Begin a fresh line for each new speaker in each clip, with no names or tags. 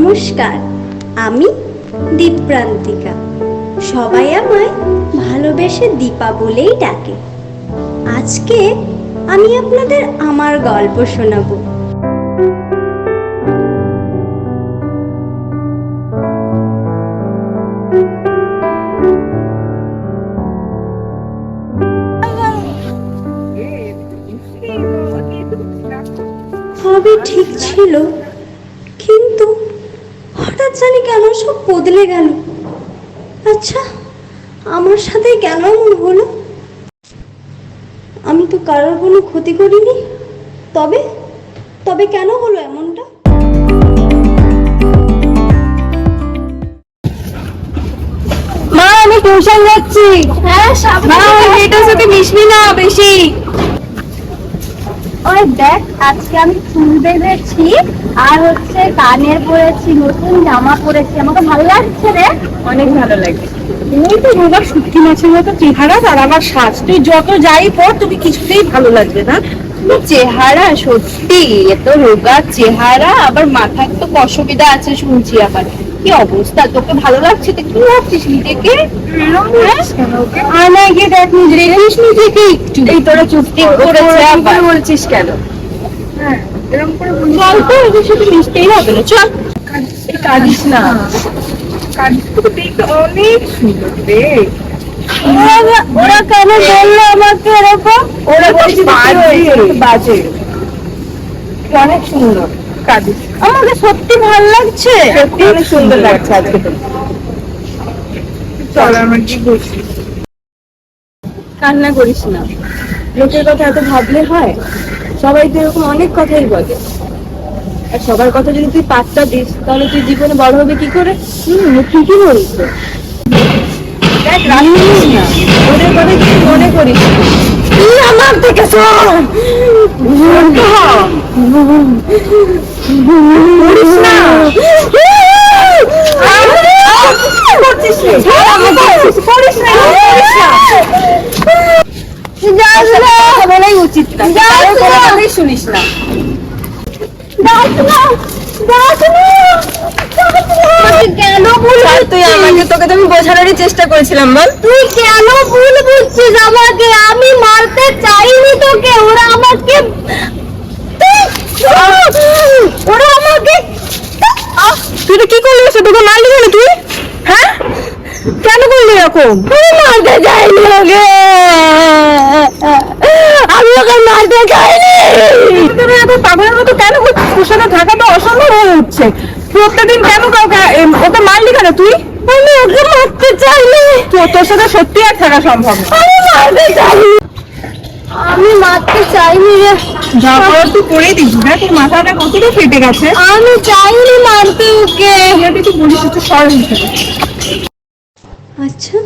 নমস্কার আমি দীপ্রান্তিকা সবাই আমায় ভালোবেসে দীপা বলেই ডাকে। আজকে আমি আপনাদের আমার গল্প শোনাবো। সবই ঠিক ছিল। কেন সব বদলে গেল। আচ্ছা আমার সাথে কেন এমন হলো। আমি তো কারোর কোনো ক্ষতি করিনি। তবে তবে কেন হলো এমনটা?
মা আমি টিউশন যাচ্ছি।
হ্যাঁ
মা ওই মেয়েটার সাথে মিশবি না বেশি।
ওই দেখ আজকে আমি চুল বেঁধেছি আর হচ্ছে কানের পরেছি নতুন জামা পরেছি। আমাকে ভালো লাগছে রে।
অনেক ভালো লাগে। তুমি তো রোগা শুটকি মাছের মতো চেহারা। আর আমার সাজ তুই যত যাই পর তুমি কিছুতেই ভালো লাগবে না। চেহারা সত্যি এত রোগা চেহারা। আবার মাথার তো অসুবিধা আছে শুনছি আবার। কি অবস্থা? তোকে ভালো লাগছে তো? কি ভাবছিস নিজেকে? আর গিয়ে দেখ নিজে দেখিস নিজেকে একটু। এই তোরা চুপটি করেছে আবার। বলছিস কেন? চল তো এদের সাথে মিশতেই হবে না চল। কাঁদিস না।
ওরা- ওরা কেন বলল আমাকে এরকম?
ওরা বাজে। অনেক সুন্দর।
আমাকে সত্যি ভালো লাগছে?
সত্যি অনেক সুন্দর লাগছে আজকে। চল আমার কি বলছিস কান্না করিস না। লোকের কথা এত ভাবলে হয়? সবাই তো এরকম অনেক কথাই বলে। আর সবার কথা যদি তুই পাত্তা দিস তাহলে তুই জীবনে বড় হবে কি করে? হম ঠিকই বলিস দেখ না। ওদের কথা কিছু মনে করিস না। তুই আমার থেকে বলাই উচিত না। শুনিস না।
কেন ভুল
তুই আমাকে তোকে তো আমি বোঝানোরই চেষ্টা করেছিলাম বল।
তুই কেন ভুল বুঝছিস আমাকে? আমি মারতে চাইনি তোকে। ওরা আমাকে ওরা আমাকে
তুই তো কি করলি তোকে মারলি কেন তুই? হ্যাঁ? কেন করলি এরকম?
মারতে চাইনি ওকে। আমি ওকে মারতে চাইনি।
তুমি এত পাগলের মতো কেন করছিস তোর সাথে থাকাটা অসম্ভব হয়ে উঠছে প্রত্যেকদিন কেন কাউকে ওকে মারলি কেন তুই?
আমি ওকে মারতে চাইনি।
তো তোর সাথে সত্যি আর থাকা সম্ভব
আমি মারতে চাইনি। আমি মারতে চাইনি রে।
যা তুই করে দিস না তোর মাথাটা কতটা ফেটে গেছে।
আমি চাইনি মারতে ওকে।
তুই তুই বলিস একটু
আচ্ছা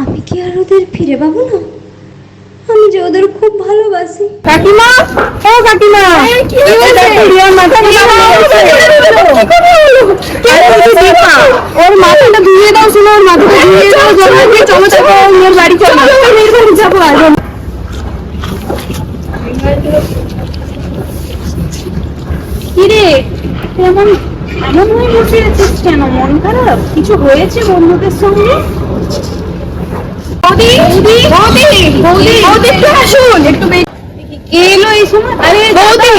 আমি কি আর ওদের ফিরে পাবো না? আমি যে ওদের খুব ভালোবাসি
কাকিমা ও কাকিমা
কি হয়েছে?
দেখো, রিয়ার
কি হয়েছে?
গেছে। আরে ওই যে দীপা, ওর মাথাটা ধুয়ে দাও শোনো ওর মাথাটা ধুয়ে দাও জল দিয়ে মেয়ের বাড়ি চলো মেয়ের বাড়ি যাব আজ কিরে এমন এমন হয়ে বসে আছিস কেন মন খারাপ কিছু হয়েছে বন্ধুদের সঙ্গে বৌদি? বৌদি? বৌদি? বৌদি? একটু আসুন একটু কে এলো এই সময়? আরে বৌদি।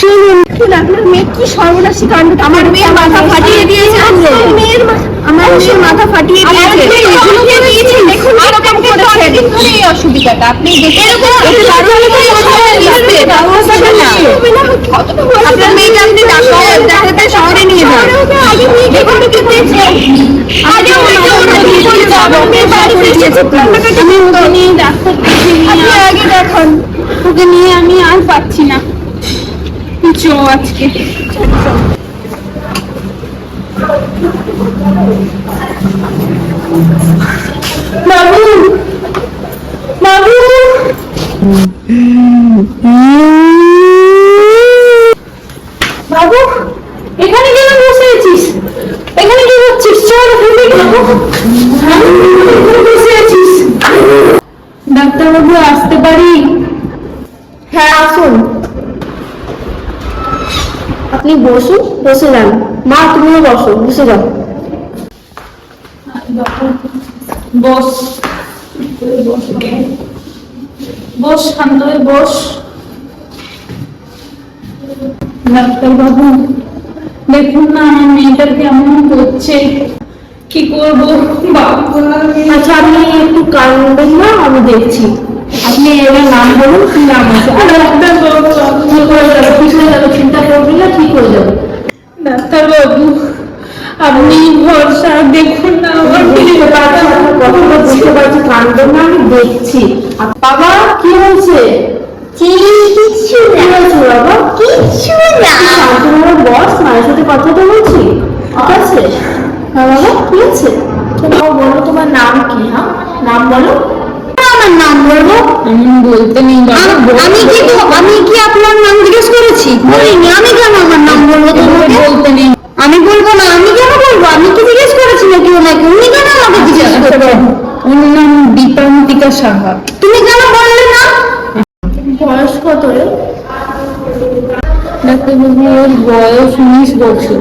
শুনুন। শুন আপনার মেয়ে কি সর্বনাশী কাণ্ড? আমার মেয়ের মাথা ফাটিয়ে দিয়েছে। মেয়ের আমার মেয়ের মাথা ফাটিয়ে দিয়েছে। দেখুন এরকম করেছে ধরে এই অসুবিধাটা। আপনি দেখে এরকম আপনার মেয়েকে আপনি ডাক্তার দেখাতে শহরে নিয়ে যান। আগে মেয়েকে ঘরে আগে আগে দেখান। ওকে নিয়ে আমি আর পাচ্ছি না। চো আজকে। আসুন। আপনি বসুন বসে যান।
মা তুমিও বসো বসে যাও।
বস। বস শান্ত হয়ে বস। ডাক্তারবাবু দেখুন না আমার মেয়েটা কেমন করছে কি করব?
আচ্ছা আপনি একটু কান্দবেন না আমি দেখছি। আপনি এবার নাম বলুন কি নাম আছে? আর
ডাক্তারবাবু
ঠিক হয়ে যাবে হয়ে যাবে চিন্তা করবেন না ঠিক হয়ে যাবে?
ডাক্তারবাবু আপনি ভরসা দেখুন না আমার
বুঝতে পারছি আপনার কথাটা বুঝতে পারছি কান্দবেন না আমি দেখছি। আর বাবা কি হয়েছে?
কিচ্ছু
কি বাবা?
কিচ্ছু না।
শান্তনুর বস মায়ের সাথে কথা তো বলছি। ঠিক আছে? হ্যাঁ বাবা। কি আছে তোমার বলো তোমার নাম কি হ্যাঁ? নাম বলো।
আমার নাম বলব?
বলতে নেই
আমি কি আমি কি আপনার নাম জিজ্ঞেস করেছি? বলিনি আমি কেন আমার নাম বলব তোমাকে?
বলতে নেই।
আমি বলব না আমি কেন বলব? আমি কি জিজ্ঞেস করেছি নাকি ওনাকে? উনি কেন আমাকে জিজ্ঞেস করবে
ওর নাম দীপান্তিকা সাহা।
তুমি কেন বললে না?
বয়স কত রে?
ডাক্তারবাবু ওর বয়স উনিশ বছর।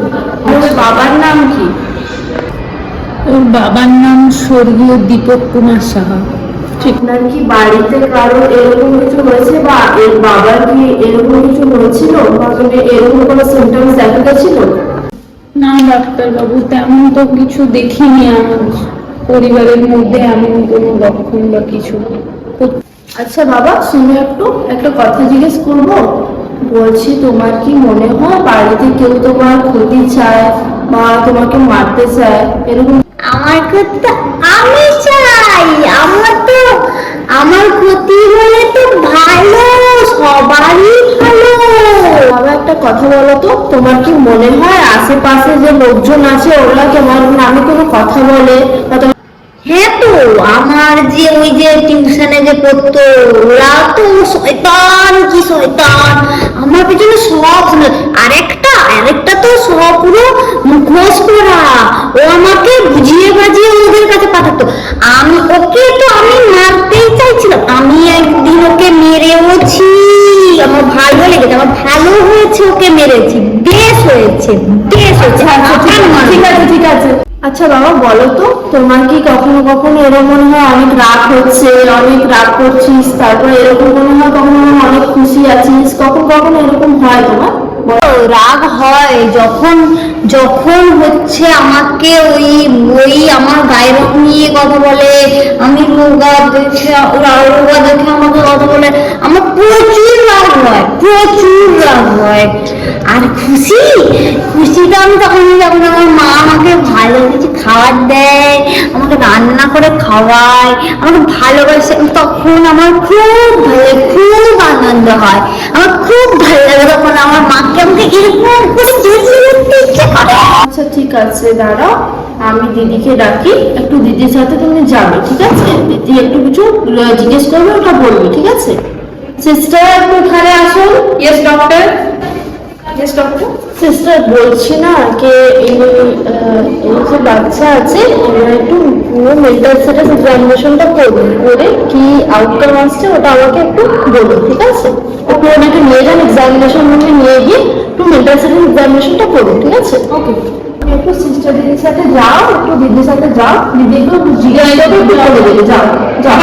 ওর বাবার নাম কি?
ওর বাবার নাম স্বর্গীয় দীপক কুমার সাহা।
আপনার কি বাড়িতে কারও এরকম কিছু হয়েছে বা এর বাবার কি এরকম কিছু হয়েছিল? বা মানে এরকম কোনো সিমটমস দেখা গেছিল?
না ডাক্তারবাবু তেমন তো কিছু দেখিনি আমার পরিবারের মধ্যে এমন কোনো লক্ষণ বা কিছু
আচ্ছা বাবা শুনে একটু একটা কথা জিজ্ঞেস করব। বলছি তোমার কি মনে হয় বাড়িতে কেউ তোমার ক্ষতি চায় বা তোমাকে মারতে চায়? এরকম
আমার ক্ষতি আমি চাই। আমার তো, আমার ক্ষতি হলে তো ভালো, সবারই ভালো।
বাবা, একটা কথা বলো তো, তোমার কি মনে হয় আশেপাশে যে লোকজন আছে, ওরা তোমার নামে কোনো কথা বলে? বা
হ্যাঁ তো, আমার যে ওই যে টিউশনে যে পড়তো, ওরা তো শয়তান কি শয়তান? আমার পেছনে সব আরেকটা আরেকটা তো সব পুরো মুখোশ করা ও আমাকে বুঝিয়ে বাজিয়ে ওদের কাছে পাঠাতো। আমি, ওকে তো আমি মারতেই চাইছিলাম। আমি একদিন ওকে মেরেওছি। আমার ভালো লেগেছে, আমার ভালো হয়েছে ওকে মেরেছি। বেশ হয়েছে বেশ হয়েছে।
ঠিক আছে ঠিক আছে। আচ্ছা বাবা, বলো তো, তোমার কি কখনো কখনো এরকম মনে হয় অনেক রাগ হচ্ছে, অনেক রাগ করছিস, তারপরে এরকম মনে হয় কখনো অনেক খুশি আছিস? কখন কখনো এরকম হয় তোমার?
রাগ হয়, যখন যখন হচ্ছে আমাকে ওই ওই আমার গায়ের নিয়ে কথা বলে, আমি রোগা দেখে, ওরা রোগা দেখে আমাকে কথা বলে প্রচুর রাগ হয়। আর খুশি? খুশিটা আমি তখন যখন আমার মা আমাকে ভালো কিছু খাবার দেয়, আমাকে রান্না করে খাওয়ায়, আমাকে ভালোবাসে, তখন আমার খুব ভালো, খুব আনন্দ হয়। আমার খুব ভালো লাগে তখন আমার মাকে আমাকে এরকম করে ধরতে ইচ্ছে করে।
আচ্ছা ঠিক আছে, দাঁড়াও। আমি দিদিকে ডাকি। একটু দিদির সাথে তুমি যাবে, ঠিক আছে? দিদি একটু কিছু জিজ্ঞেস করবে, ওটা বলবে, ঠিক আছে? সিস্টার একটু এখানে আসুন
yes doctor
yes doctor sister বলছি না যে এই যে বাচ্চা আছে একটু পুরো মেন্টাল স্ট্যাটাস এক্সামিনেশনটা করবেন করে কি আউটকাম আসছে ওটা আমাকে একটু বলুন ঠিক আছে? একটু ওনাকে নিয়ে যান এক্সামিনেশন রুমে নিয়ে গিয়ে একটু মেন্টাল স্ট্যাটাস এক্সামিনেশনটা করুন ঠিক আছে? ওকে একটু সিস্টার দিদির সাথে যাও একটু দিদির সাথে যাও দিদি একটু জিজ্ঞেস করে একটু বলে দেবে যাও যাও।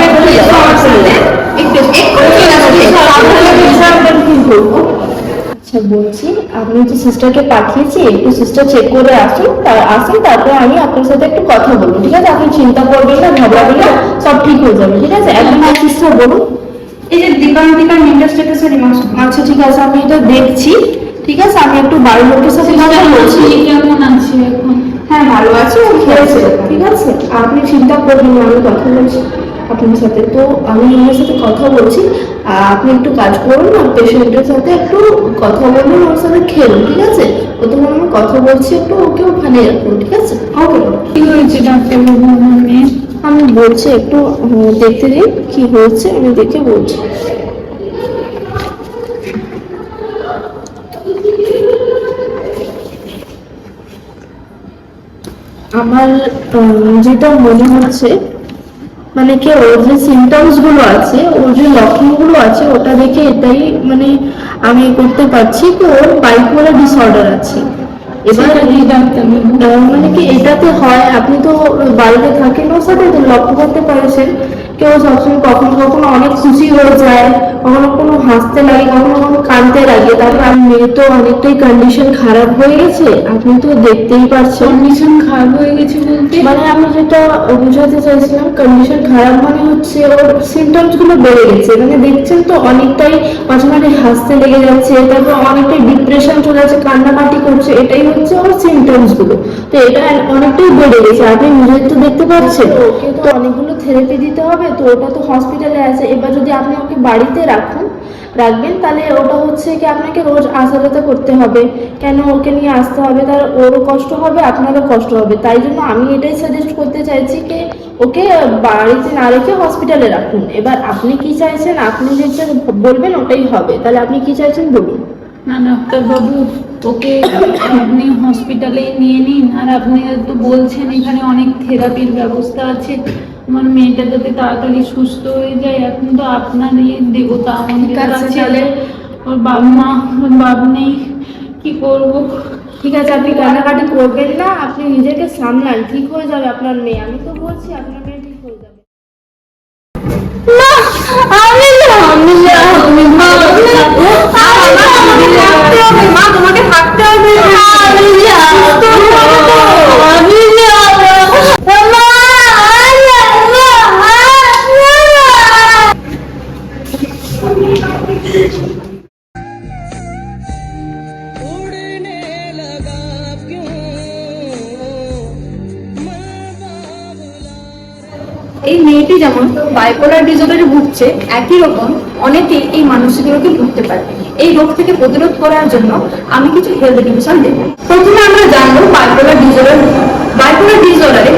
আচ্ছা বলছি আপনি যে সিস্টারকে পাঠিয়েছি একটু সিস্টার চেক করে আসুন তার আসুন তারপরে আমি আপনার সাথে একটু কথা বলব ঠিক আছে? আপনি চিন্তা করবেন না ঘাবড়াবেন না সব ঠিক হয়ে যাবে ঠিক আছে? একদম সিস্টার বলুন।
এই যে দীপান্তিকা স্ট্যাটাসের রিমার্কস
আচ্ছা ঠিক আছে আমি এটা দেখছি ঠিক আছে? আমি একটু বাড়ির লোকের সাথে কথা বলছি।
কেমন আছে এখন?
হ্যাঁ ভালো আছে খেয়েছে ঠিক আছে? আপনি চিন্তা করবেন আমি কথা বলছি। আপনার সাথে। তো আমি ওনার সাথে কথা বলছি। আপনি একটু কাজ করুন আর পেশেন্টের সাথে একটু কথা বলুন ওর সাথে খেলুন ঠিক আছে? ও তোমার আমি কথা বলছি একটু ওকে ওখানে রাখুন ঠিক আছে? ওকে
কি হয়েছে ডাক্তারবাবু
আমি বলছি একটু দেখতে দিন কি হয়েছে আমি দেখে বলছি। আমার যেটা মনে হচ্ছে মানে কি ওর যে সিমটমসগুলো আছে ওর যে লক্ষণগুলো আছে ওটা দেখে এটাই মানে আমি করতে পারছি তো ওর বাইপোলার ডিসঅর্ডার আছে। এবার
কি
মানে কি এটাতে হয় আপনি তো বাইরে থাকেন ওর সাথে তো লক্ষ্য করতে পারছেন। কেউ সবসময় কখনো কখনো অনেক খুশি হয়ে যায় কখনো কোনো হাসতে লাগে কখনো কখনো কাঁদতে লাগে তারপর আর মেয়ে তো অনেকটাই কন্ডিশন খারাপ হয়ে গেছে আপনি তো দেখতেই পারছেন।
কন্ডিশন খারাপ হয়ে গেছে বলতে?
মানে আমি যেটা বোঝাতে চাইছিলাম কন্ডিশন খারাপ মানে হচ্ছে ওর সিমটমসগুলো বেড়ে গেছে। মানে দেখছেন তো অনেকটাই মাঝে মাঝে হাসতে লেগে যাচ্ছে তারপর অনেকটাই ডিপ্রেশন চলে যাচ্ছে কান্নাকাটি করছে এটাই হচ্ছে ওর সিমটমসগুলো। তো এটা অনেকটাই বেড়ে গেছে আপনি নিজের তো দেখতে পাচ্ছেন। ওকে তো অনেকগুলো থেরাপি দিতে হবে তো ওটা তো হসপিটালে আছে। এবার যদি আপনি ওকে বাড়িতে রাখুন। রাখবেন তাহলে ওটা হচ্ছে কি আপনাকে রোজ আসা করতে হবে। কেন ওকে নিয়ে আসতে হবে? তার ওরও কষ্ট হবে, আপনারও কষ্ট হবে। তাই জন্য আমি এটাই সাজেস্ট করতে চাইছি কি, ওকে বাড়িতে না রেখে হসপিটালে রাখুন। এবার আপনি কি চাইছেন? আপনি যেটা বলবেন ওটাই হবে। তাহলে আপনি কি চাইছেন বলুন।
না ডাক্তারবাবু, ওকে আপনি হসপিটালে নিয়ে নিন। আর আপনি তো বলছেন এখানে অনেক থেরাপির ব্যবস্থা আছে। আমার মেয়েটা যাতে তাড়াতাড়ি সুস্থ হয়ে যায় এখন তো আপনার ইয়ে দেবতা কাছে
তাহলে।
ওর বাবা মা ওর বাপ নেই কি করব
ঠিক আছে আপনি কান্নাকাটি করবেন না আপনি নিজেকে সামলান ঠিক হয়ে যাবে আপনার মেয়ে আমি তো বলছি আপনার মেয়ে ঠিক হয়ে যাবে
মা তোমাকে থাকতে হবে
মেয়েটি যেমন বাইপোলার ডিজর্ডারে ভুগছে, একই রকম অনেকেই এই মানসিক রোগে ভুগতে পারে। এই রোগ থেকে প্রতিরোধ করার জন্য আমি কিছু হেলথ ডিভিশন দেব। প্রথমে আমরা জানব বাইপোলার ডিজর্ডার বাইপোলার ডিসঅর্ডারে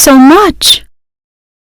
so much.